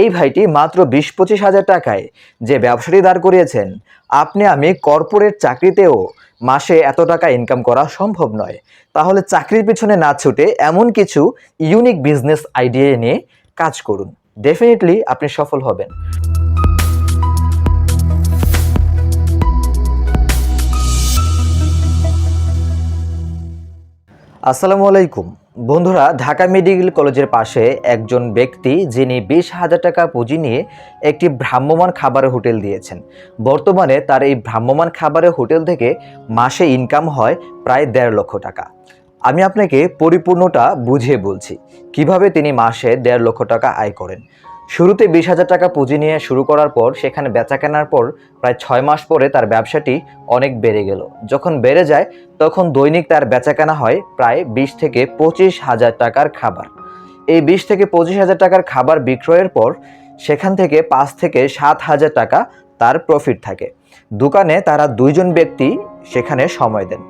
এই ভাইটি মাত্র বিশ পঁচিশ হাজার টাকায় যে ব্যবসাটি দাঁড় করিয়েছেন, আপনি আমি কর্পোরেট চাকরিতেও মাসে এত টাকা ইনকাম করা সম্ভব নয়। তাহলে চাকরির পিছনে না ছুটে এমন কিছু ইউনিক বিজনেস আইডিয়া নিয়ে কাজ করুন। ডেফিনেটলি আপনি সফল হবেন। আসসালামু আলাইকুম। বন্ধুরা, ঢাকা মেডিকেল কলেজের পাশে একজন ব্যক্তি যিনি বিশ হাজার টাকা পুঁজি নিয়ে একটি ভ্রাম্যমান খাবারের হোটেল দিয়েছেন। বর্তমানে তার এই ভ্রাম্যমান খাবারের হোটেল থেকে মাসে ইনকাম হয় প্রায় দেড় লক্ষ টাকা। আমি আপনাকে পরিপূর্ণটা বুঝিয়ে বলছি, কীভাবে তিনি মাসে দেড় লক্ষ টাকা আয় করেন। শুরুতে বিশ হাজার টাকা পুঁজি নিয়ে শুরু করার পর সেখানে বেচা কেনার পর প্রায় ছয় মাস পরে তার ব্যবসাটি অনেক বেড়ে গেল। যখন বেড়ে যায়, তখন দৈনিক তার বেচাকেনা হয় প্রায় বিশ থেকে পঁচিশ হাজার টাকার খাবার। এই বিশ থেকে পঁচিশ হাজার টাকার খাবার বিক্রয়ের পর সেখান থেকে পাঁচ থেকে সাত হাজার টাকা তার প্রফিট থাকে। দোকানে তারা দুইজন ব্যক্তি সেখানে সময় দেন।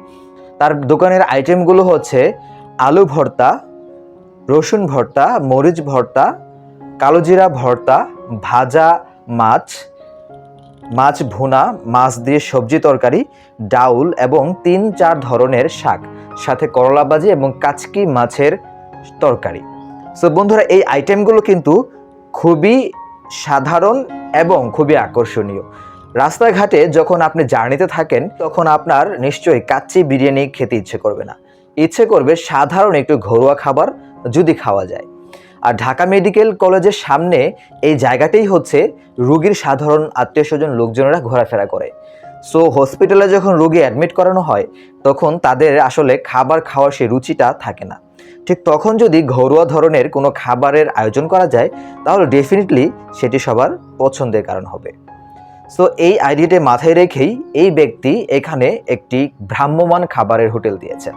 তার দোকানের আইটেমগুলো হচ্ছে আলু ভর্তা, রসুন ভর্তা, মরিচ ভর্তা কালোজিরা ভর্তা, ভাজা মাছ মাছ ভুনা, মাছ দিয়ে সবজি তরকারি, ডাউল এবং তিন চার ধরনের শাক, সাথে করলা ভাজি এবং কাচকি মাছের তরকারি। সো বন্ধুরা, এই আইটেমগুলো কিন্তু খুবই সাধারণ এবং খুবই আকর্ষণীয়। রাস্তাঘাটে যখন আপনি জার্নিতে থাকেন, তখন আপনার নিশ্চয়ই কাচ্চি বিরিয়ানি খেতে ইচ্ছে করবে না। ইচ্ছে করবে সাধারণ একটু ঘরোয়া খাবার যদি খাওয়া যায়। আর ঢাকা মেডিকেল কলেজের সামনে এই জায়গাটাই হচ্ছে রুগীর সাধারণ আত্মীয় স্বজন লোকজনেরা ঘোরাফেরা করে। সো হসপিটালে যখন রোগী অ্যাডমিট করানো হয়, তখন তাদের আসলে খাবার খাওয়ার সেই রুচিটা থাকে না। ঠিক তখন যদি ঘরোয়া ধরনের কোনো খাবারের আয়োজন করা যায়, তাহলে ডেফিনেটলি সেটি সবার পছন্দের কারণ হবে। সো এই আইডিয়াটি মাথায় রেখেই এই ব্যক্তি এখানে একটি ভ্রাম্যমান খাবারের হোটেল দিয়েছেন।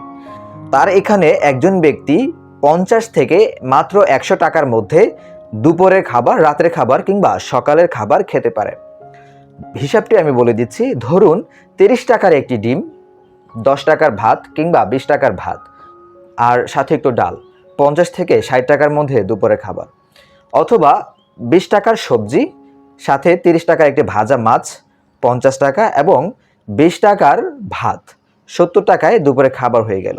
তার এখানে একজন ব্যক্তি পঞ্চাশ থেকে মাত্র একশো টাকার মধ্যে দুপুরের খাবার, রাতের খাবার কিংবা সকালের খাবার খেতে পারে। হিসাবটি আমি বলে দিচ্ছি, ধরুন তিরিশ টাকার একটি ডিম, দশ টাকার ভাত কিংবা বিশ টাকার ভাত, আর সাথে একটু ডাল, পঞ্চাশ থেকে ষাট টাকার মধ্যে দুপুরের খাবার। অথবা বিশ টাকার সবজি, সাথে তিরিশ টাকার একটি ভাজা মাছ, পঞ্চাশ টাকা এবং বিশ টাকার ভাত, সত্তর টাকায় দুপুরে খাবার হয়ে গেল।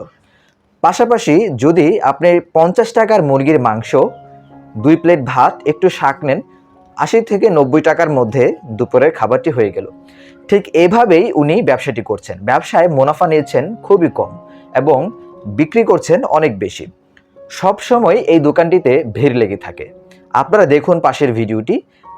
পাশাপাশি যদি আপনি পঞ্চাশ টাকার মুরগির মাংস, দুই প্লেট ভাত, একটু শাক নেন, আশি থেকে নব্বই টাকার মধ্যে দুপুরের খাবারটি হয়ে গেল। ঠিক এভাবেই উনি ব্যবসাটি করছেন। ব্যবসায় মুনাফা নিয়েছেন খুবই কম এবং বিক্রি করছেন অনেক বেশি। সব সময় এই দোকানটিতে ভিড় লেগে থাকে। আপনারা দেখুন পাশের ভিডিওটি।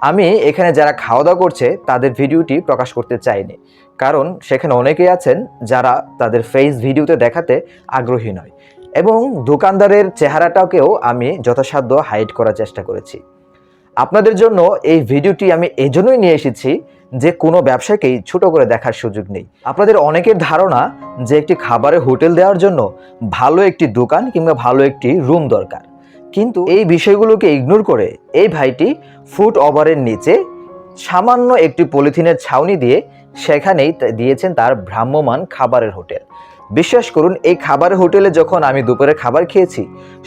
আমি এখানে যারা খাওয়া দাওয়া করছে, তাদের ভিডিওটি প্রকাশ করতে চাইনি। কারণ সেখানে অনেকেই আছেন যারা তাদের ফেস ভিডিওতে দেখাতে আগ্রহী নয়। এবং দোকানদারের চেহারাটাকেও আমি যথাসাধ্য হাইড করার চেষ্টা করেছি। আপনাদের জন্য এই ভিডিওটি আমি এজন্যই নিয়ে এসেছি যে কোনো ব্যবসাকেই ছোট করে দেখার সুযোগ নেই। আপনাদের অনেকের ধারণা যে একটি খাবারের হোটেল দেওয়ার জন্য ভালো একটি দোকান কিংবা ভালো একটি রুম দরকার। কিন্তু এই বিষয়গুলোকে ইগনোর করে এই ভাইটি ফুট ওভারের নিচে সামান্য একটি পলিথিনের ছাউনি দিয়ে সেখানেই দিয়েছেন তার ভ্রাম্যমান খাবারের হোটেল। বিশ্বাস করুন, এই খাবারের হোটেলে যখন আমি দুপুরে খাবার খেয়েছি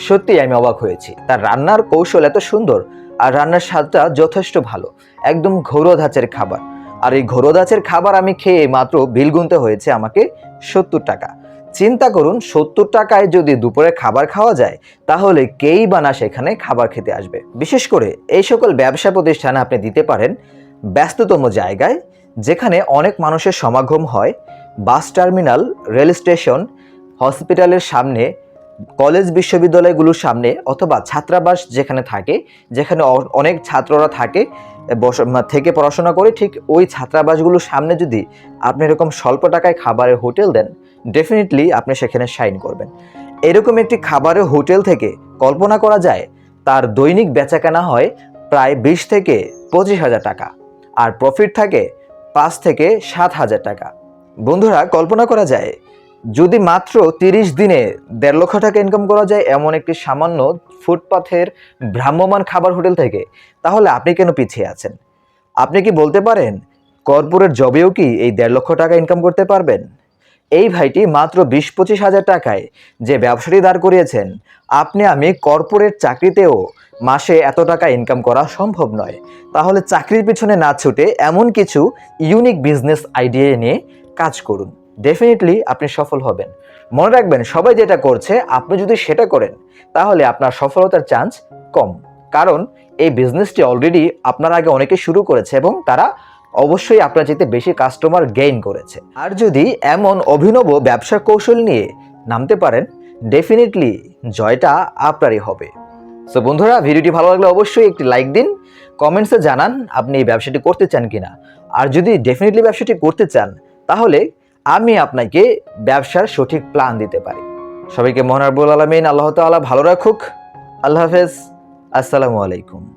সত্যি আমি অবাক হয়েছি। তার রান্নার কৌশল এত সুন্দর আর রান্নার স্বাদটা যথেষ্ট ভালো, একদম ঘরোয়া ধাঁচের খাবার। আর এই ঘরোয়া ধাঁচের খাবার আমি খেয়ে মাত্র বিল গুনতে হয়েছে আমাকে সত্তর টাকা। চিন্তা করুন, সত্তর টাকায় যদি দুপুরে খাবার খাওয়া যায়, তাহলে কেই বা না সেখানে খাবার খেতে আসবে? বিশেষ করে এই সকল ব্যবসা প্রতিষ্ঠান আপনি দিতে পারেন ব্যস্ততম জায়গায়, যেখানে অনেক মানুষের সমাগম হয়, বাস টার্মিনাল, রেল স্টেশন, হসপিটালের সামনে, কলেজ বিশ্ববিদ্যালয়গুলোর সামনে অথবা ছাত্রাবাস যেখানে থাকে, যেখানে অনেক ছাত্ররা থাকে, বস- থেকে পড়াশোনা করে ঠিক ওই ছাত্রাবাসগুলোর সামনে যদি আপনি এরকম স্বল্প টাকায় খাবারের হোটেল দেন ডেফিনেটলি আপনি সেখানে শাইন করবেন। এরকম একটি খাবারের হোটেল থেকে কল্পনা করা যায়, তার দৈনিক বেচাকেনা হয় প্রায় বিশ থেকে পঁচিশ হাজার টাকা আর প্রফিট থাকে পাঁচ থেকে সাত হাজার টাকা। বন্ধুরা, কল্পনা করা যায়, যদি মাত্র তিরিশ দিনে দেড় লক্ষ টাকা ইনকাম করা যায় এমন একটি সামান্য ফুটপাথের ভ্রাম্যমান খাবার হোটেল থেকে, তাহলে আপনি কেন পিছিয়ে আছেন? আপনি কি বলতে পারেন, কর্পোরেট জবেও কি এই দেড় লক্ষ টাকা ইনকাম করতে পারবেন? এই ভাইটি মাত্র বিশ পঁচিশ হাজার টাকায় যে ব্যবসাটি দাঁড় করিয়েছেন, আপনি আমি কর্পোরেট চাকরিতেও মাসে এত টাকা ইনকাম করা সম্ভব নয়। তাহলে চাকরির পিছনে না ছুটে এমন কিছু ইউনিক বিজনেস আইডিয়া নিয়ে কাজ করুন। ডেফিনেটলি আপনি সফল হবেন। মনে রাখবেন, সবাই যেটা করছে, আপনি যদি সেটা করেন, তাহলে আপনার সফলতার চান্স কম। কারণ এই বিজনেসটি অলরেডি আপনার আগে অনেকে শুরু করেছে এবং তারা অবশ্যই আপনার যেতে বেশি কাস্টমার গেইন করেছে। আর যদি এমন অভিনব ব্যবসা কৌশল নিয়ে নামতে পারেন ডেফিনেটলি জয়টা আপনারই হবে। সো বন্ধুরা, ভিডিওটি ভালো লাগলে অবশ্যই একটি লাইক দিন কমেন্টসে জানান আপনি এই ব্যবসাটি করতে চান কিনা। আর যদি ডেফিনেটলি ব্যবসাটি করতে চান, তাহলে আমি আপনাকে ব্যবসার সঠিক প্ল্যান দিতে পারি। সবাইকে মহান আব্বুল আলমিন, আল্লাহ তাআলা ভালো রাখুক। আল্লাহ হাফেজ। আসসালামু আলাইকুম।